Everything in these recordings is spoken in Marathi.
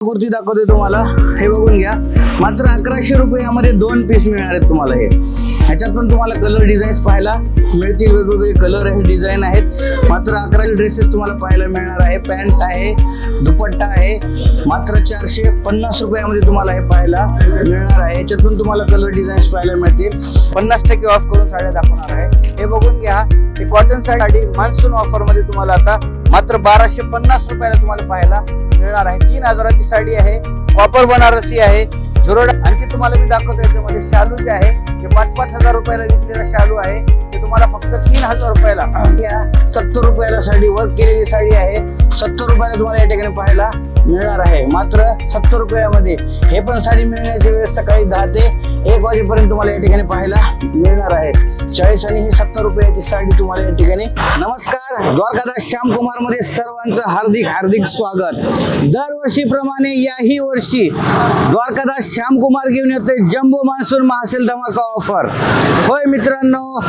कुर्ती दाखवते तुम्हाला. हे बघून घ्या. मात्र अकराशे रुपयामध्ये दोन पीस मिळणार आहेत तुम्हाला हे. ह्याच्यात पण तुम्हाला कलर डिझाईन्स पाहायला मिळतील. वेगवेगळे कलर आहे डिझाईन आहेत. मात्र अकराशे ड्रेसेस तुम्हाला पाहायला मिळणार आहे. पॅन्ट आहे दुपट्टा आहे. मात्र चारशे पन्नास रुपयामध्ये तुम्हाला हे पाहायला मिळणार आहे. ह्याच्यात पण तुम्हाला कलर डिझाईन्स पाहायला मिळतील. पन्नास टक्के ऑफ करून साड्या दाखवणार आहे. हे बघून घ्या. हे कॉटन साडी मान्सून ऑफरमध्ये तुम्हाला आता मात्र बाराशे पन्नास रुपयाला तुम्हाला पाहायला मिळणार आहे. तीन हजाराची साडी आहे कॉपर बनारसी आहे झुरड आणखी तुम्हाला मी दाखवतो याच्यामध्ये शालू जे आहे ते पाच पाच हजार रुपयाला विकलेला शालू आहे. ते तुम्हाला फक्त तीन हजार रुपयाला. सत्तर रुपयाला साडी वर्क केलेली साडी आहे. सत्तर रुपयाला तुम्हाला या ठिकाणी पाहायला मिळणार आहे. मात्र सत्तर रुपयामध्ये हे पण साडी मिळण्याची वेळ सकाळी दहा ते एक वाजेपर्यंत तुम्हाला या ठिकाणी पाहायला मिळणार आहे. चाळीस आणि ही सत्तर रुपयाची साडी तुम्हाला या ठिकाणी नमस्कार. द्वारकादास श्याम कुमारमध्ये सर्वांचं हार्दिक हार्दिक स्वागत. दरवर्षीप्रमाणे याही वर्षी द्वारकादास श्याम कुमार घेऊन येते जम्बो मान्सून महासेल धमाका ऑफर. होय मित्रांनो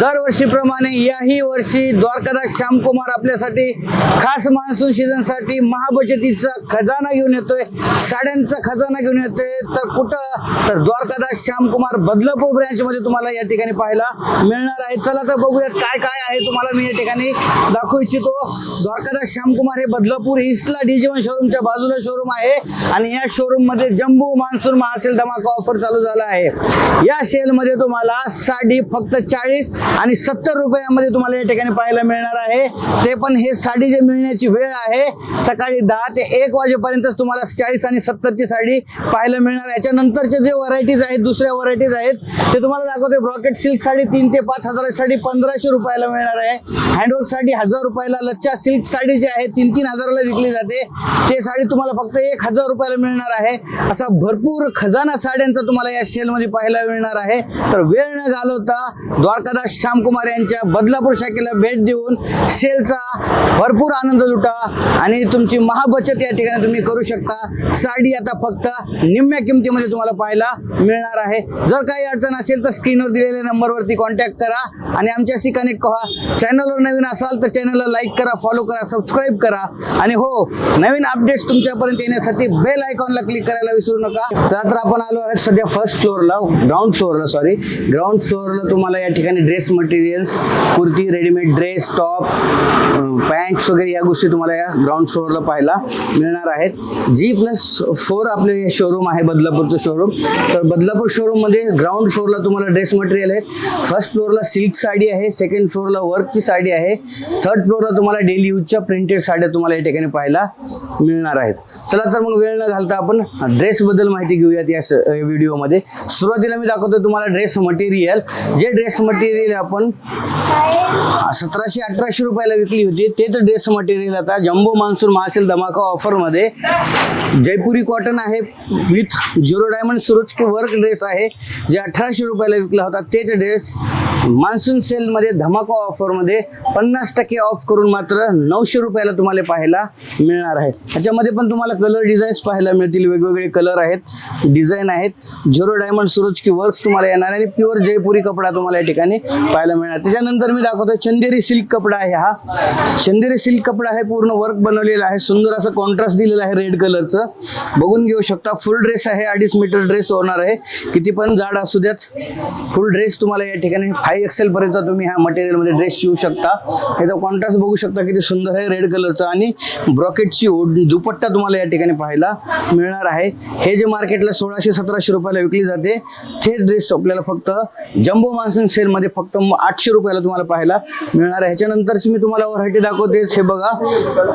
दरवर्षीप्रमाणे याही वर्षी द्वारकादास श्याम कुमार आपल्यासाठी खास मान्सून सीझनसाठी महाबचतीचा खजाना घेऊन येतोय. साड्यांचा खजाना घेऊन येतोय. तर कुठं? तर द्वारकादास श्याम कुमार बदलापूर ब्रँच मध्ये तुम्हाला या ठिकाणी पाहायला मिळणार आहे. चला तर बघूयात काय काय आहे तुम्हाला मी या ठिकाणी दाखवू इच्छितो. द्वारकादास श्यामकुमार हे बदलापूर ईस्टला डिजीवन शोरूमच्या बाजूला शोरूम आहे. आणि या शोरूममध्ये जम्बो मान्सून महासेल धमाका ऑफर चालू झाला आहे. या सेल मध्ये तुम्हाला साडी फक्त चाळीस आणि सत्तर रुपयामध्ये तुम्हाला या ठिकाणी पाहायला मिळणार आहे. ते पण हे साडी जे मिळण्याची वेळ आहे सकाळी दहा ते एक वाजेपर्यंतच तुम्हाला चाळीस आणि सत्तरची साडी पाहायला मिळणार याच्या नंतरचे जे व्हरायटीज आहेत दुसऱ्या व्हरायटीज आहेत ते तुम्हाला दाखवते. ब्रॉकेट सिल्क साडी तीन ते पाच हजाराची साडी पंधराशे रुपयाला मिळणार आहे. हँडवर्क साडी हजार रुपयाला लच्चा सिल्क साडी जी आहे तीन तीन हजाराला विकली जाते. ते साडी तुम्हाला फक्त एक हजार रुपयाला मिळणार आहे. असा भरपूर खजाना साड्यांचा तुम्हाला या सेलमध्ये पाहायला मिळणार आहे. तर वेळ न घालवता द्वारकादास श्यामकुमार यांच्या बदलापूर शाखेला भेट देऊन सेलचा भरपूर आनंद लुटा आणि तुमची महाबचत या ठिकाणी तुम्ही करू शकता. साडी आता फक्त निम्म्या किमतीमध्ये तुम्हाला पाहायला मिळणार आहे. जर काही अडचण असेल तर स्क्रीनवर दिलेल्या नंबरवरती कॉन्टॅक्ट करा आणि आमच्याशी कनेक्ट व्हा. चॅनलवर नवीन असेल तर चॅनलला लाईक करा फॉलो करा सबस्क्राईब करा. आणि हो नवीन अपडेट्स तुमच्यापर्यंत येण्यासाठी बेल आयकॉनला क्लिक करायला विसरू नका. चला तर आपण आलो आहे सध्या फर्स्ट फ्लोअरला ग्राउंड फ्लोअरला सॉरी ग्राउंड फ्लोअरला तुम्हाला या ठिकाणी dress materials kurti readymade dress top pants वगैरे या गोष्टी तुम्हाला या ग्राउंड फ्लोअरला पाहायला मिळणार आहेत. जी प्लस फोर आपले हे शोरूम आहे बदलापूरचं शोरूम तर बदलापूर शोरूममध्ये ग्राउंड फ्लोअरला तुम्हाला ड्रेस मटेरियल आहे फर्स्ट फ्लोअरला सिल्क साडी आहे सेकंड फ्लोअरला वर्कची साडी आहे. थर्ड फ्लोअरला तुम्हाला डेली यूजच्या प्रिंटेड साड्या तुम्हाला या ठिकाणी पाहायला मिळणार आहेत. चला तर मग वेळ न घालता आपण ड्रेसबद्दल माहिती घेऊयात या स- व्हिडिओमध्ये सुरुवातीला मी दाखवतो तुम्हाला ड्रेस मटेरियल जे ड्रेस मटेरियल आपण सतराशे अठराशे रुपयाला विकली होती. तेच ड्रेस मटेरियल आता. जम्बो मान्सून महासेल धमाका ऑफरमध्ये जयपुरी कॉटन आहे विथ झिरो डायमंड सुरज के वर्क ड्रेस आहे. जे अठराशे रुपयाला विकला होता तेच ड्रेस मान्सून सेलमध्ये धमाका ऑफरमध्ये पण पन्नास टक्के ऑफ करून मात्र नऊशे रुपयाला तुम्हाला पाहायला मिळणार आहे. त्याच्यामध्ये पण तुम्हाला कलर डिझाईन्स पाहायला मिळतील. वेगवेगळे कलर आहेत डिझाईन आहेत. झिरो डायमंड सुरज की वर्क्स तुम्हाला येणार आहे आणि प्युअर जयपुरी कपडा तुम्हाला या ठिकाणी पाहायला मिळणार. त्याच्यानंतर मी दाखवतो चंदेरी सिल्क कपडा आहे हा. चंदेरी सिल्क कपडा आहे पूर्ण वर्क बनवलेला आहे. सुंदर असं कॉन्ट्रास्ट दिलेलं आहे रेड कलरचं बघून घेऊ शकता फुल ड्रेस आहे अडीच मीटर ड्रेस होणार आहे. किती पण जाड असू द्यात फुल ड्रेस तुम्हाला या ठिकाणी फाय एक्सेल पर्यंत तुम्ही ह्या मटेरियलमध्ये ड्रेस शिवू शकता. याचा कॉन्ट्रास्ट बघू शकता किती सुंदर आहे रेड कलरचा आणि ब्रॉकेटची दुपट्टा तुम्हाला या ठिकाणी पाहायला मिळणार आहे. हे जे मार्केटला सोळाशे सतराशे रुपयाला विकली जाते ते ड्रेस आपल्याला फक्त जम्बो मान्सून सेलमध्ये फक्त आठशे रुपयाला तुम्हाला पाहायला मिळणार आहे. ह्याच्यानंतरची मी तुम्हाला व्हरायटी दाखवतेच हे बघा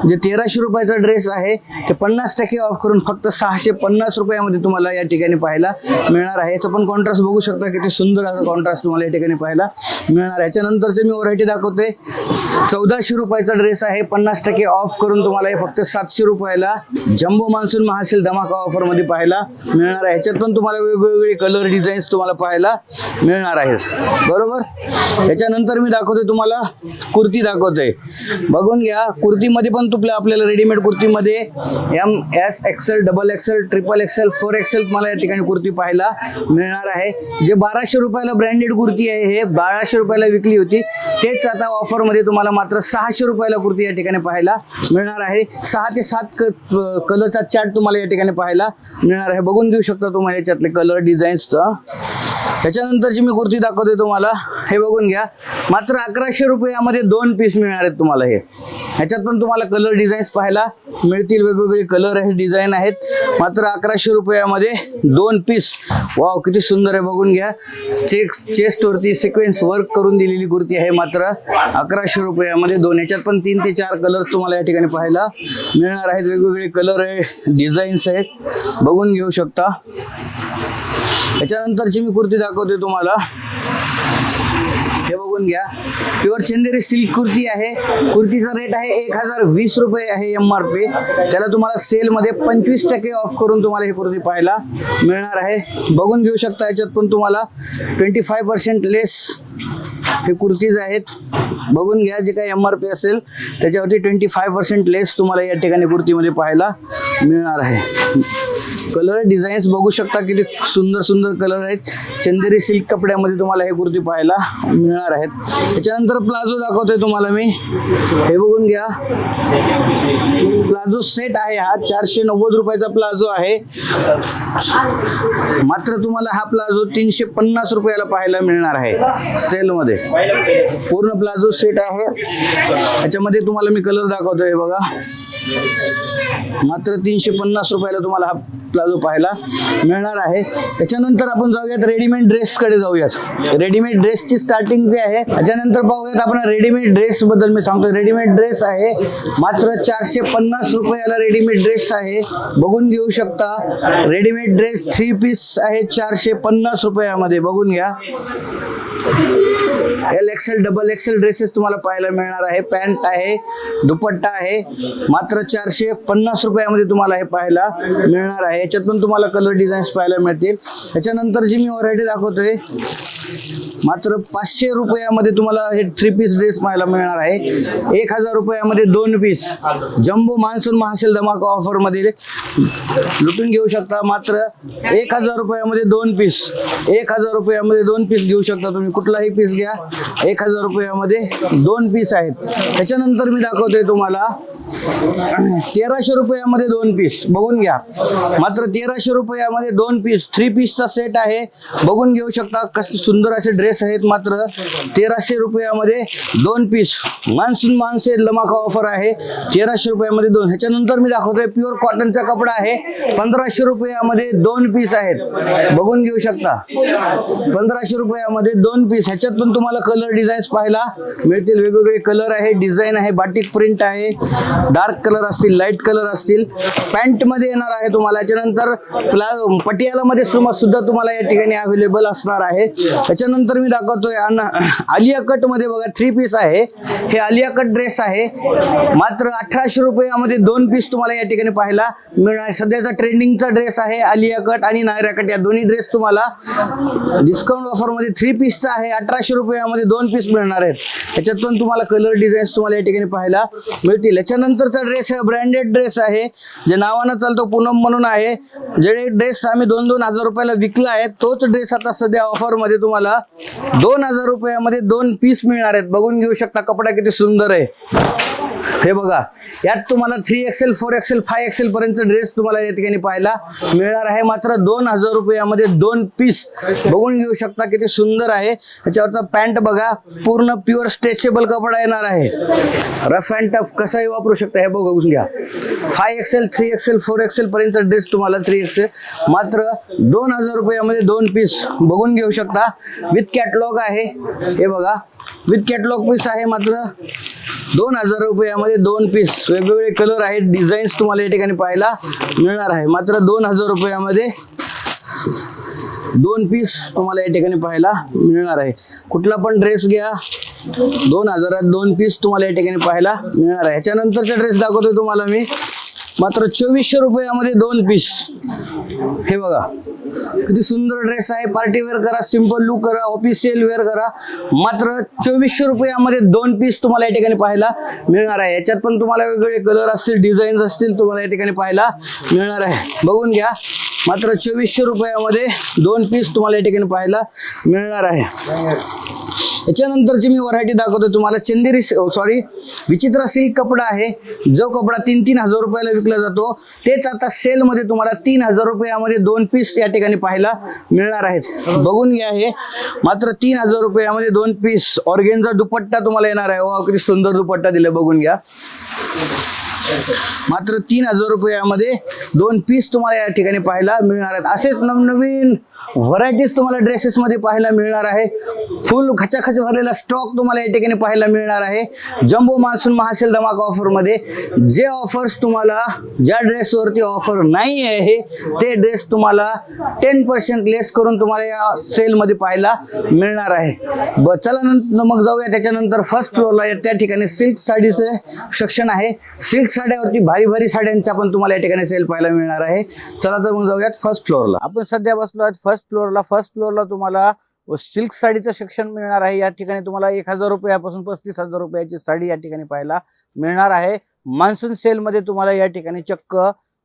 जे तेराशे रुपयाचा ड्रेस आहे ते पन्नास टक्के ऑफ करून फक्त सहाशे पन्नास रुपयामध्ये तुम्हाला या ठिकाणी पाहायला मिळणार आहे. याचं पण कॉन्ट्रास्ट बघू शकता किती सुंदर असं कॉन्ट्रास्ट तुम्हाला या ठिकाणी पाहायला मिळणार आहे. ह्याच्यानंतरचे मी व्हरायटी दाखवते. चौदाशे रुपयाचा ड्रेस आहे. पन्नास टक्के ऑफ करून तुम्हाला हे फक्त सातशे रुपयाला जम्बो मान्सून महासेल धमाका ऑफरमध्ये पाहायला मिळणार आहे. ह्याच्यात पण तुम्हाला वेगवेगळे कलर डिझाईन्स तुम्हाला पाहायला मिळणार आहेत. बरोबर? याच्यानंतर मी दाखवते तुम्हाला कुर्ती दाखवते बघून घ्या कुर्तीमध्ये पण तुपल्या आपल्याला readymade कुर्तीमध्ये M S XL double XL triple XL four XL तुम्हाला या ठिकाणी कुर्ती पाहायला मिळणार आहे. जे बाराशे रुपयाला ब्रँडेड कुर्ती आहे हे बाराशे रुपयाला विकली होती तेच आता ऑफरमध्ये तुम्हाला मात्र सहाशे रुपयाला कुर्ती या ठिकाणी पाहायला मिळणार आहे. सहा ते सात कलरचा चार्ट तुम्हाला या ठिकाणी पाहायला मिळणार आहे. बघून घेऊ शकता तुम्हाला याच्यातले कलर डिझाईन्स त्याच्यानंतरची मी कुर्ती दाखवते तुम्हाला हे बघून घ्या. मात्र अकराशे रुपयामध्ये दोन पीस मिळणार आहेत तुम्हाला हे. ह्याच्यात पण तुम्हाला कलर डिझाईन्स पाहायला मिळतील. वेगवेगळे कलर आहे डिझाईन आहेत. मात्र अकराशे रुपयामध्ये दोन पीस वाव किती सुंदर आहे बघून घ्या. चेक चेस्टवरती सिक्वेन्स वर्क करून दिलेली कुर्ती आहे मात्र अकराशे रुपयामध्ये दोन. ह्याच्यात पण तीन ते चार कलर तुम्हाला या ठिकाणी पाहायला मिळणार आहेत. वेगवेगळे कलर आहे डिझाईन्स आहेत. बघून घेऊ शकता. याच्यानंतरची मी कुर्ती दाखवते तुम्हाला. हे बघून घ्या. प्युअर चंदेरी सिल्क कुर्ती आहे. कुर्तीचा रेट आहे एक हजार वीस रुपये आहे एम आर पी त्याला तुम्हाला सेलमध्ये पंचवीस टक्के ऑफ करून तुम्हाला ही कुर्ती पाहायला मिळणार आहे. बघून घेऊ शकता याच्यात पण तुम्हाला ट्वेंटी फाय पर्सेंट लेस हे कुर्तीज आहेत. बघून घ्या जे काही एम आर पी असेल त्याच्यावरती ट्वेंटी फाय पर्सेंट लेस तुम्हाला या ठिकाणी कुर्तीमध्ये पाहायला मिळणार आहे. कलर डिझाईन्स बघू शकता किती सुंदर सुंदर कलर आहेत. चंदेरी सिल्क कपड्यामध्ये तुम्हाला हे कुर्ती पाहायला मिळणार आहेत. त्याच्यानंतर प्लाझो दाखवतोय तुम्हाला मी. हे बघून घ्या. प्लाझो सेट आहे हा. चारशे नव्वद रुपयाचा प्लाझो आहे. मात्र तुम्हाला हा प्लाझो तीनशे पन्नास रुपयाला पाहायला मिळणार आहे. सेलमध्ये पूर्ण प्लाझो सेट आहे. त्याच्यामध्ये तुम्हाला मी कलर दाखवतोय हे बघा. मात्र तीनशे पन्नास रुपयाला तुम्हाला हा प्लाझो पाहायला मिळणार आहे. त्याच्यानंतर आपण जाऊयात रेडीमेड ड्रेसकडे जाऊयात. रेडीमेड ड्रेसची स्टार्टिंग जे आहे त्याच्यानंतर पाहूयात आपण रेडीमेड ड्रेस बद्दल मी सांगतो रेडीमेड ड्रेस आहे मात्र चारशे पन्नास रुपयाला रेडीमेड ड्रेस आहे. बघून घेऊ शकता रेडीमेड ड्रेस थ्री पीस आहे चारशे पन्नास रुपयामध्ये. बघून घ्या. L XL double XL dresses तुम्हाला पाहायला मिळणार आहे. पॅन्ट आहे दुपट्टा आहे. मात्र चारशे पन्नास रुपयामध्ये तुम्हाला हे पाहायला मिळणार आहे. याच्यात पण तुम्हाला कलर डिझाईन्स पाहायला मिळतील. त्याच्यानंतर जी मी व्हरायटी दाखवतोय मात्र पाचशे रुपयामध्ये तुम्हाला हे थ्री पीस ड्रेस पाहायला मिळणार आहे. एक हजार रुपयामध्ये दोन पीस जम्बो मान्सून महासेल धमाका ऑफरमध्ये लुटून घेऊ शकता मात्र एक हजार रुपयामध्ये दोन पीस एक हजार रुपयामध्ये दोन पीस घेऊ शकता तुम्ही. कुठलाही पीस घ्या. एक हजार रुपयामध्ये दोन पीस आहेत. त्याच्यानंतर मी दाखवतोय तुम्हाला. तेराशे रुपयामध्ये दोन पीस बघून घ्या. मात्र तेराशे रुपयामध्ये दोन पीस थ्री पीसचा सेट आहे. बघून घेऊ शकता कसं सुंदर असे ड्रेस आहेत मात्र तेराशे रुपयामध्ये दोन पीस मान्सून मानसे लमाका ऑफर आहे. तेराशे रुपयामध्ये दोन. ह्याच्यानंतर मी दाखवतोय प्युअर कॉटनचा कपडा आहे. पंधराशे रुपयामध्ये दोन पीस आहेत. बघून घेऊ शकता. पंधराशे रुपयामध्ये दोन पीस ह्याच्यात पण तुम्हाला कलर डिझाईन्स पाहायला मिळतील. वेगवेगळे कलर आहे डिझाईन आहे बाटिक प्रिंट आहे. डार्क कलर असतील लाइट कलर असतील. पॅन्टमध्ये येणार आहे तुम्हाला. याच्यानंतर प्ला पटियालामध्ये सुमा सुद्धा तुम्हाला या ठिकाणी अवेलेबल असणार आहे. त्याच्यानंतर मी दाखवतोय आलिया कटमध्ये बघा थ्री पीस आहे. हे आलिया कट ड्रेस आहे. मात्र अठराशे रुपयामध्ये दोन पीस तुम्हाला या ठिकाणी पाहायला मिळणार सध्याचा ट्रेंडिंगचा ड्रेस आहे आलिया कट आणि नायरा कट. या दोन्ही ड्रेस तुम्हाला डिस्काउंट ऑफरमध्ये थ्री पीसचा आहे. अठराशे रुपयामध्ये दोन पीस मिळणार आहेत. त्याच्यातून तुम्हाला कलर डिझाईन्स तुम्हाला या ठिकाणी पाहायला मिळतील. याच्यानंतरचा ड्रेस आहे ब्रँडेड ड्रेस आहे. जे नावानं चालतो पूनम म्हणून आहे. जे ड्रेस आम्ही दोन दोन हजार रुपयाला विकला आहे तोच ड्रेस आता सध्या ऑफरमध्ये तुम्हाला दोन हजार रुपयामध्ये दोन पीस मिळणार आहेत. बघून घेऊ शकता कपडा किती सुंदर आहे. हे बघा यात तुम्हाला three XL four XL five XL पर्यंत ड्रेस तुम्हाला या ठिकाणी पाहायला मिळणार आहे. मात्र दोन हजार रुपयामध्ये दोन पीस बघून घेऊ शकता किती सुंदर आहे. याच्यावरचा पॅन्ट बघा पूर्ण प्युअर स्ट्रेचेबल कपडा येणार आहे. रफ अँड टफ कसाही वापरू शकता हे बघून घ्या. Five XL three XL four XL पर्यंत ड्रेस तुम्हाला थ्री एक्सेल मात्र दोन हजार रुपयामध्ये दोन पीस बघून घेऊ शकता. विथ कॅटलॉग आहे. हे बघा विथ कॅटलॉग पीस आहे मात्र. दोन हजार रुपयामध्ये दोन पीस वेगवेगळे कलर आहेत. डिझाईन्स तुम्हाला या ठिकाणी पाहायला मिळणार आहे. मात्र दोन हजार रुपयामध्ये दोन पीस तुम्हाला या ठिकाणी पाहायला मिळणार आहे. कुठला पण ड्रेस घ्या. दोन हजारात दोन पीस तुम्हाला या ठिकाणी पाहायला मिळणार आहे. ह्याच्यानंतरचा ड्रेस दाखवतो तुम्हाला मी. मात्र चोवीसशे रुपयामध्ये दोन पीस. हे बघा किती सुंदर ड्रेस आहे. पार्टी वेअर करा सिंपल लुक करा ऑफिशियल वेअर करा. मात्र चोवीसशे रुपयामध्ये दोन पीस तुम्हाला या ठिकाणी पाहायला मिळणार आहे. याच्यात पण तुम्हाला वेगवेगळे कलर असतील डिझाईन्स असतील तुम्हाला या ठिकाणी पाहायला मिळणार आहे. बघून घ्या. मात्र चोवीसशे रुपयामध्ये दोन पीस तुम्हाला या ठिकाणी पाहायला मिळणार आहे. त्याच्यानंतरची मी व्हरायटी दाखवतो तुम्हाला. चंदेरी सॉरी oh, विचित्र सिल्क कपडा आहे. जो कपडा तीन तीन हजार रुपयाला विकला जातो. तेच आता सेलमध्ये तुम्हाला तीन हजार रुपयामध्ये दोन पीस या ठिकाणी पाहायला मिळणार आहेत. बघून घ्या हे. मात्र तीन हजार रुपयामध्ये दोन पीस ऑर्गेनचा दुपट्टा तुम्हाला येणार आहे. वा किती सुंदर दुपट्टा दिला बघून घ्या. मात्र तीन हजार रुपयामध्ये दोन पीस तुम्हाला या ठिकाणी पाहायला मिळणार आहेत. असेच नवनवीन व्हरायटीज तुम्हाला ड्रेसेसमध्ये पाहायला मिळणार आहे. फुल खचाखच भरलेला स्टॉक तुम्हाला या ठिकाणी पाहायला मिळणार आहे. जम्बो मान्सून महासेल धमाका ऑफरमध्ये जे ऑफर्स तुम्हाला ज्या ड्रेसवरती ऑफर नाही आहे ते ड्रेस तुम्हाला टेन पर्सेंट लेस करून तुम्हाला या सेलमध्ये पाहायला मिळणार आहे. ब चला नंतर मग जाऊया. त्याच्यानंतर फर्स्ट फ्लोअरला त्या ठिकाणी सिल्क साडीचं सेक्शन आहे. सिल्क साड्यावरती भारी भारी साड्यांचा पण तुम्हाला या ठिकाणी सेल पाहायला मिळणार आहे. चला तर मग जाऊयात फर्स्ट फ्लोअरला आपण सध्या बसलो आहोत फर्स्ट फ्लोअरला फर्स्ट फ्लोअरला तुम्हाला सिल्क साडीचं सेक्शन मिळणार आहे. या ठिकाणी तुम्हाला एक हजार रुपयापासून पस्तीस हजार रुपयाची साडी या ठिकाणी पाहायला मिळणार आहे. मान्सून सेलमध्ये तुम्हाला या ठिकाणी चक्क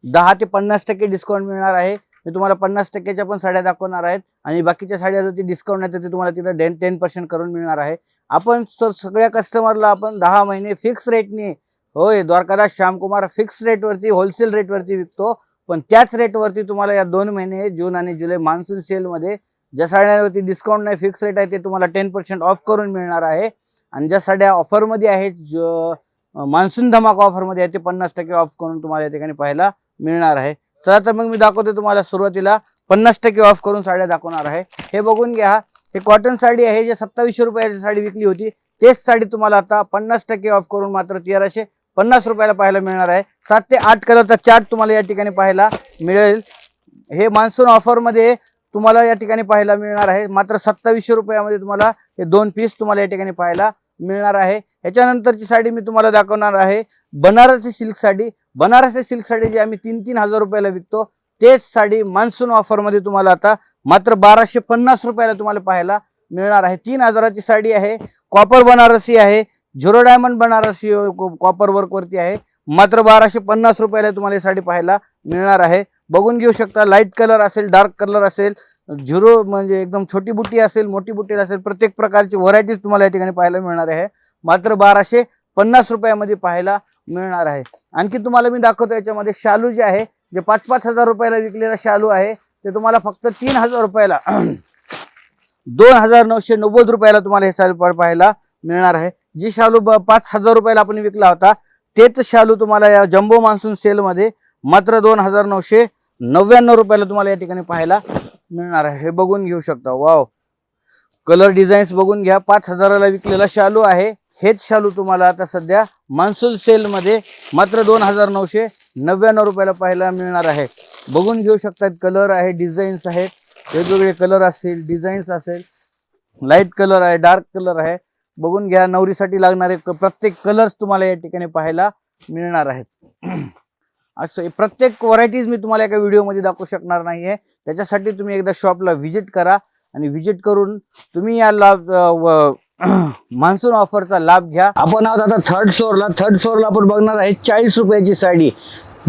दहा ते पन्नास टक्के डिस्काउंट मिळणार आहे. मी तुम्हाला पन्नास टक्क्याच्या पण साड्या दाखवणार आहेत. आणि बाकीच्या साड्यावरती डिस्काउंट नाही तर ते तुम्हाला तिथं टेन टेन पर्सेंट करून मिळणार आहे. आपण सर सगळ्या कस्टमरला आपण दहा महिने फिक्स रेटने होय द्वारकादास श्यामकुमार फिक्स रेटवरती होलसेल रेटवरती विकतो. पण त्याच रेटवरती तुम्हाला या दोन महिने जून आणि जुलै मान्सून सेलमध्ये ज्या साड्यांवरती डिस्काउंट नाही फिक्स रेट आहे ते तुम्हाला टेन पर्सेंट ऑफ करून मिळणार आहे. आणि ज्या साड्या ऑफरमध्ये आहेत ज मान्सून धमाका ऑफरमध्ये आहे ते पन्नास टक्के ऑफ करून तुम्हाला या ठिकाणी पाहायला मिळणार आहे. चला तर मग मी दाखवते तुम्हाला सुरुवातीला. पन्नास टक्के ऑफ करून साड्या दाखवणार आहे. हे बघून घ्या. हे कॉटन साडी आहे जे सत्तावीसशे रुपयाची साडी विकली होती तेच साडी तुम्हाला आता पन्नास टक्के ऑफ करून मात्र तेराशे पन्नास रुपयाला पाहायला मिळणार आहे. सात ते आठ कलरचा चार्ट तुम्हाला या ठिकाणी पाहायला मिळेल. हे मान्सून ऑफरमध्ये तुम्हाला या ठिकाणी पाहायला मिळणार आहे. मात्र सत्तावीसशे रुपयामध्ये तुम्हाला हे दोन पीस तुम्हाला या ठिकाणी पाहायला मिळणार आहे. ह्याच्यानंतरची साडी मी तुम्हाला दाखवणार आहे. बनारसी सिल्क साडी. बनारसी सिल्क साडी जी आम्ही तीन तीन हजार रुपयाला विकतो तेच साडी मान्सून ऑफरमध्ये तुम्हाला आता मात्र बाराशे पन्नास रुपयाला तुम्हाला पाहायला मिळणार आहे. तीन हजाराची साडी आहे. कॉपर बनारसी आहे. झिरो डायमंड बनारसी कॉपर वर्कवरती आहे. मात्र बाराशे पन्नास रुपयाला तुम्हाला ही साडी पाहायला मिळणार आहे. बघून घेऊ शकता लाइट कलर असेल डार्क कलर असेल झिरो म्हणजे एकदम छोटी बुटी असेल मोठी बुटी असेल प्रत्येक प्रकारची व्हरायटीज तुम्हाला या ठिकाणी पाहायला मिळणार आहे. मात्र बाराशे पन्नास रुपयामध्ये पाहायला मिळणार आहे. आणखी तुम्हाला मी दाखवतो याच्यामध्ये शालू जे आहे जे पाच पाच हजार रुपयाला विकलेला शालू आहे ते तुम्हाला फक्त तीन हजार रुपयाला दोन हजार नऊशे नव्वद रुपयाला तुम्हाला हे साल पाहायला मिळणार आहे. जी शालू ब- पाच हजार रुपयाला आपण विकला होता तेच शालू तुम्हाला या जम्बो मान्सून सेलमध्ये मात्र दोन हजार नऊशे नव्याण्णव रुपयाला तुम्हाला या ठिकाणी पाहायला मिळणार आहे. हे बघून घेऊ शकता. वाव कलर डिझाईन्स बघून घ्या. पाच हजाराला विकलेला शालू आहे. हेच शालू तुम्हाला आता सध्या मान्सून सेलमध्ये मात्र दोन हजार नऊशे नव्याण्णव रुपयाला पाहायला मिळणार आहे. बघून घेऊ शकतात कलर आहे डिझाईन्स आहेत. वेगवेगळे कलर असतील डिझाईन्स असेल. लाइट कलर आहे डार्क कलर आहे. बघून घ्या नवरीसाठी लागणारे प्रत्येक कलर्स तुम्हाला या ठिकाणी पाहायला मिळणार आहेत. असं प्रत्येक व्हरायटीज मी तुम्हाला एका व्हिडिओमध्ये दाखवू शकणार नाही आहे त्याच्यासाठी तुम्ही एकदा शॉपला व्हिजिट करा आणि व्हिजिट करून तुम्ही या लाभ मान्सून ऑफरचा लाभ घ्या. आपण आहोत आता थर्ड फ्लोअरला थर्ड फ्लोअरला आपण बघणार आहे चाळीस रुपयाची साडी.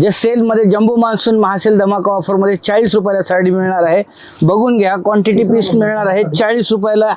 जे सेलमध्ये जम्बो मान्सून महासेल धमाका ऑफरमध्ये चाळीस रुपयाला साडी मिळणार आहे. बघून घ्या क्वांटिटी पीस मिळणार आहे. चाळीस रुपयाला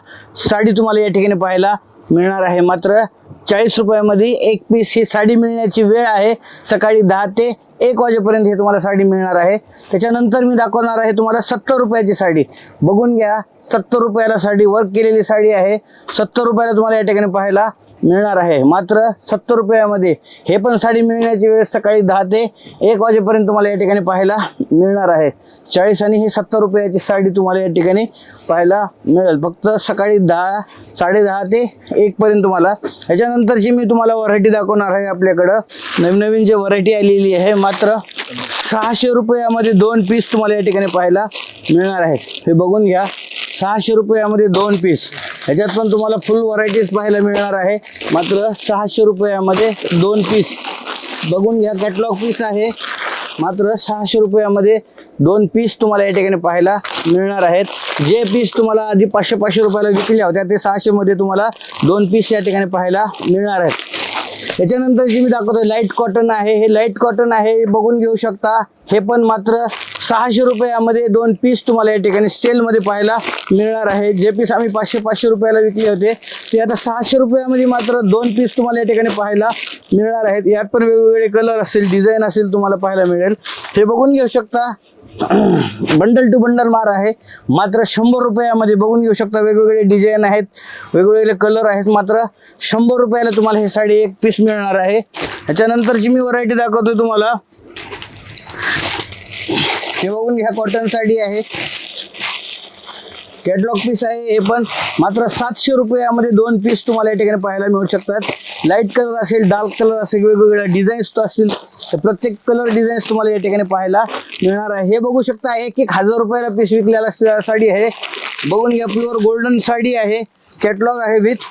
साडी तुम्हाला या ठिकाणी पाहायला मिळणार आहे. मात्र चाळीस रुपयामध्ये एक पीस ही साडी मिळण्याची वेळ आहे. सकाळी दहा ते एक वाजेपर्यंत हे तुम्हाला साडी मिळणार आहे. त्याच्यानंतर मी दाखवणार आहे तुम्हाला सत्तर रुपयाची साडी. बघून घ्या सत्तर रुपयाला साडी वर्क केलेली साडी आहे. सत्तर रुपयाला तुम्हाला या ठिकाणी पाहायला मिळणार आहे. मात्र सत्तर रुपयामध्ये हे पण साडी मिळण्याची वेळ सकाळी दहा ते एक वाजेपर्यंत तुम्हाला या ठिकाणी पाहायला मिळणार आहे. चाळीस आणि ही सत्तर रुपयाची साडी तुम्हाला या ठिकाणी पाहायला मिळेल. फक्त सकाळी दहा साडेदहा ते एक पर्यंत तुम्हाला. याच्यानंतरची मी तुम्हाला व्हरायटी दाखवणार आहे आपल्याकडं. नवीन नवीन जे व्हरायटी आलेली आहे मात्र सहाशे रुपयामध्ये दोन पीस तुम्हाला या ठिकाणी पाहायला मिळणार आहेत. हे बघून घ्या. सहाशे रुपयामध्ये दोन पीस ह्याच्यात पण तुम्हाला फुल व्हरायटीज पाहायला मिळणार आहे. मात्र सहाशे रुपयामध्ये दोन पीस बघून घ्या कॅटलॉग पीस आहे. मात्र सहाशे रुपयामध्ये दोन पीस तुम्हाला या ठिकाणी पाहायला मिळणार आहेत. जे पीस तुम्हाला आधी पाचशे पाचशे रुपयाला विकल्या होत्या ते सहाशेमध्ये तुम्हाला दोन पीस या ठिकाणी पाहायला मिळणार आहेत. याच्यानंतर जी मी दाखवतोय लाइट कॉटन आहे. हे लाइट कॉटन आहे हे बघून घेऊ शकता. हे पण मात्र सहाशे रुपयामध्ये दोन पीस तुम्हाला या ठिकाणी सेलमध्ये पाहायला मिळणार आहे. जे पीस आम्ही पाचशे पाचशे रुपयाला विकले होते ते आता सहाशे रुपयामध्ये मात्र दोन पीस तुम्हाला या ठिकाणी पाहायला मिळणार आहेत. यात पण वेगवेगळे कलर असेल डिझाईन असेल तुम्हाला पाहायला मिळेल. हे बघून घेऊ शकता. बंडल टू बंडल मार आहे. मात्र शंभर रुपयामध्ये बघून घेऊ शकता. वेगवेगळे डिझाईन आहेत. वेगवेगळे कलर आहेत. मात्र शंभर रुपयाला तुम्हाला हे साडी एक पीस मिळणार आहे. ह्याच्यानंतरची मी व्हरायटी दाखवतो तुम्हाला. हे बघून घ्या कॉटन साडी आहे. कॅटलॉग पीस आहे. हे पण मात्र सातशे रुपयामध्ये दोन पीस तुम्हाला या ठिकाणी पाहायला मिळू शकतात. लाइट कलर असेल डार्क कलर असेल वेगवेगळ्या डिझाईन्स असतील तर प्रत्येक कलर डिझाईन्स तुम्हाला या ठिकाणी पाहायला मिळणार आहे. हे बघू शकता एक एक हजार रुपयाला पीस विकलेला साडी आहे. बघून घ्या प्युअर गोल्डन साडी आहे. कॅटलॉग आहे विथ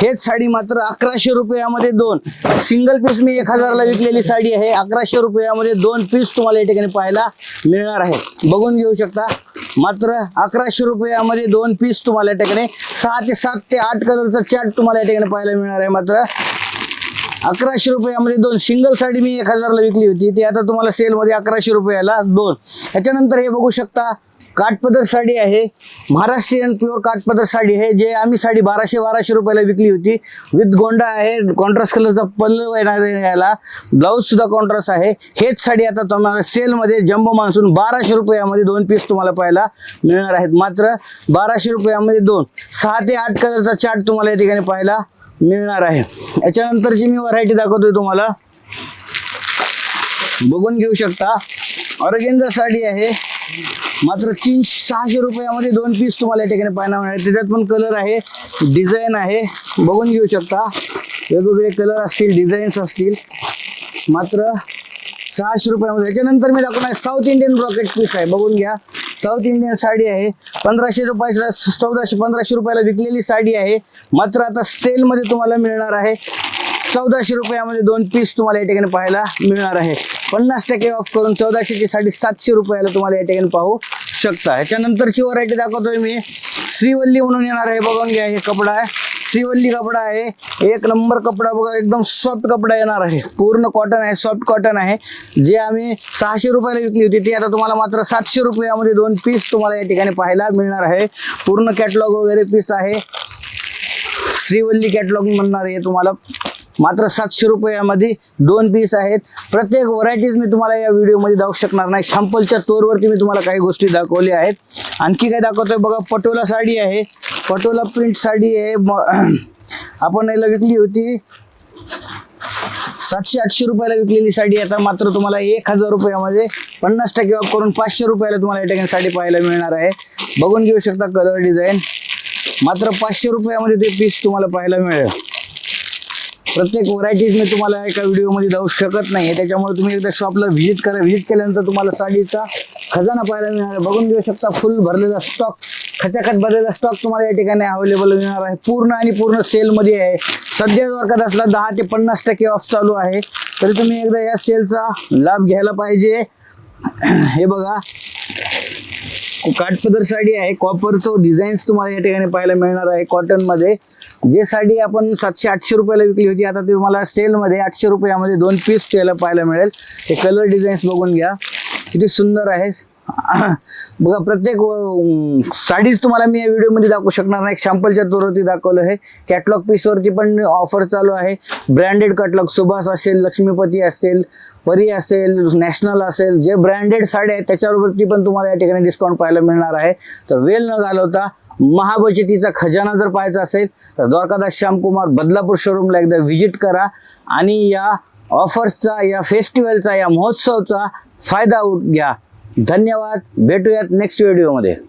हेच साडी मात्र अकराशे रुपयामध्ये दोन. सिंगल पीस मी एक हजाराला विकलेली साडी आहे. अकराशे रुपयामध्ये दोन पीस तुम्हाला या ठिकाणी पाहायला मिळणार आहे. बघून घेऊ शकता. मात्र अकराशे रुपयामध्ये दोन पीस तुम्हाला या ठिकाणी सहा ते सात ते आठ कलरचा चार्ट तुम्हाला या ठिकाणी पाहायला मिळणार आहे. मात्र अकराशे रुपयामध्ये दोन सिंगल साडी मी एक हजारला विकली होती. ती आता तुम्हाला सेलमध्ये अकराशे रुपयाला दोन. याच्यानंतर हे बघू शकता काठपदर साडी आहे. महाराष्ट्रीयन प्युअर काठपदर साडी आहे जे आम्ही साडी बाराशे बाराशे रुपयाला विकली होती. विथ गोंडा आहे कॉन्ट्रास्ट कलरचा पल्लव येणार याला. ब्लाऊज सुद्धा कॉन्ट्रास्ट आहे. हेच साडी आता तुम्हाला सेलमध्ये जम्बो मान्सून बाराशे रुपयामध्ये दोन पीस तुम्हाला पाहायला मिळणार आहेत. मात्र बाराशे रुपयामध्ये दोन सहा ते आठ कलरचा चार्ट तुम्हाला या ठिकाणी पाहायला मिळणार आहे. याच्यानंतरची मी व्हरायटी दाखवतोय तुम्हाला. बघून घेऊ शकता. ऑरगेंजा साडी आहे. मात्र तीनशे सहाशे रुपयामध्ये दोन पीस तुम्हाला या ठिकाणी पाहायला मिळणार. त्याच्यात पण कलर आहे डिझाईन आहे. बघून घेऊ शकता. वेगवेगळे कलर असतील डिझाईन्स असतील. मात्र सहाशे रुपयामध्ये. याच्यानंतर मी दाखवणार साऊथ इंडियन ब्रॉकेट पीस आहे. बघून घ्या. साऊथ इंडियन साडी आहे. पंधराशे रुपयाला चौदाशे पंधराशे रुपयाला विकलेली साडी आहे. मात्र आता सेलमध्ये तुम्हाला मिळणार आहे. चौदाशे रुपयामध्ये दोन पीस तुम्हाला या ठिकाणी पाहायला मिळणार आहे. पन्नास टक्के ऑफ करून चौदाशेची साडी सातशे रुपयाला तुम्हाला या ठिकाणी पाहू शकता. ह्याच्यानंतरची व्हरायटी दाखवतोय मी. श्रीवल्ली म्हणून येणार आहे. बघून घ्या हे कपडा आहे. श्रीवल्ली कपडा आहे. एक नंबर कपडा बघा एकदम सॉफ्ट कपडा येणार आहे. पूर्ण कॉटन आहे सॉफ्ट कॉटन आहे. जे आम्ही सहाशे रुपयाला विकली होती ती आता तुम्हाला मात्र सातशे रुपयामध्ये दोन पीस तुम्हाला या ठिकाणी पाहायला मिळणार आहे. पूर्ण कॅटलॉग वगैरे पीस आहे. श्रीवल्ली कॅटलॉग म्हणणार आहे तुम्हाला. मात्र सातशे रुपयामध्ये दोन पीस आहेत. प्रत्येक व्हरायटीज मी तुम्हाला या व्हिडिओमध्ये दाखवू शकणार नाही. सॅम्पलच्या तोरवरती मी तुम्हाला काही गोष्टी दाखवल्या आहेत. आणखी काय दाखवतोय बघा पटोला साडी आहे. पटोला प्रिंट साडी आहे. आपण याला विकली होती. सातशे आठशे रुपयाला विकलेली साडी आता मात्र तुम्हाला एक हजार रुपयामध्ये पन्नास टक्के ऑफ करून पाचशे रुपयाला तुम्हाला या ठिकाणी साडी पाहायला मिळणार आहे. बघून घेऊ शकता कलर डिझाईन मात्र पाचशे रुपयामध्ये ते पीस तुम्हाला पाहायला मिळेल. प्रत्येक व्हरायटीज मी तुम्हाला एका व्हिडिओमध्ये जाऊ शकत नाही त्याच्यामुळे तुम्ही एकदा शॉपला व्हिजिट करा. व्हिजिट केल्यानंतर तुम्हाला साडीचा खजाना पाहायला मिळणार बघून घेऊ शकता फुल भरलेला स्टॉक खचाखच भरलेला स्टॉक तुम्हाला या ठिकाणी अवेलेबल मिळणार आहे. पूर्ण आणि पूर्ण सेलमध्ये आहे. सध्या जर असला दहा ते पन्नास टक्के ऑफ चालू आहे. तरी तुम्ही एकदा या सेलचा लाभ घ्यायला पाहिजे. हे बघा. काठपदर साडी आहे कॉपरचं डिझाईन्स तुम्हाला या ठिकाणी पाहायला मिळणार आहे. कॉटनमध्ये जे साडी आपण सातशे आठशे रुपयाला विकली होती आता ती तुम्हाला सेलमध्ये आठशे रुपयामध्ये दोन पीस त्याला पाहायला मिळेल. हे कलर डिझाईन्स बघून घ्या. किती सुंदर आहे. बघा प्रत्येक साडीच तुम्हाला मी या व्हिडिओमध्ये दाखवू शकणार नाही. शॅम्पलच्या तोरवरती दाखवलं आहे. कॅटलॉग पीसवरती पण ऑफर चालू आहे. ब्रँडेड कॅटलॉग सुभाष असेल लक्ष्मीपती असेल परी असेल नॅशनल असेल जे ब्रँडेड साड्या आहेत त्याच्यावरती पण तुम्हाला या ठिकाणी डिस्काउंट पाहायला मिळणार आहे. तर वेल न घालवता महाबचतीचा खजाना जर पाहायचा असेल तर द्वारकादास श्यामकुमार बदलापूर शोरूमला एकदा व्हिजिट करा. आणि या ऑफर्सचा या फेस्टिवलचा या महोत्सवचा फायदा घ्या. धन्यवाद. भेटूयात नेक्स्ट व्हिडिओमध्ये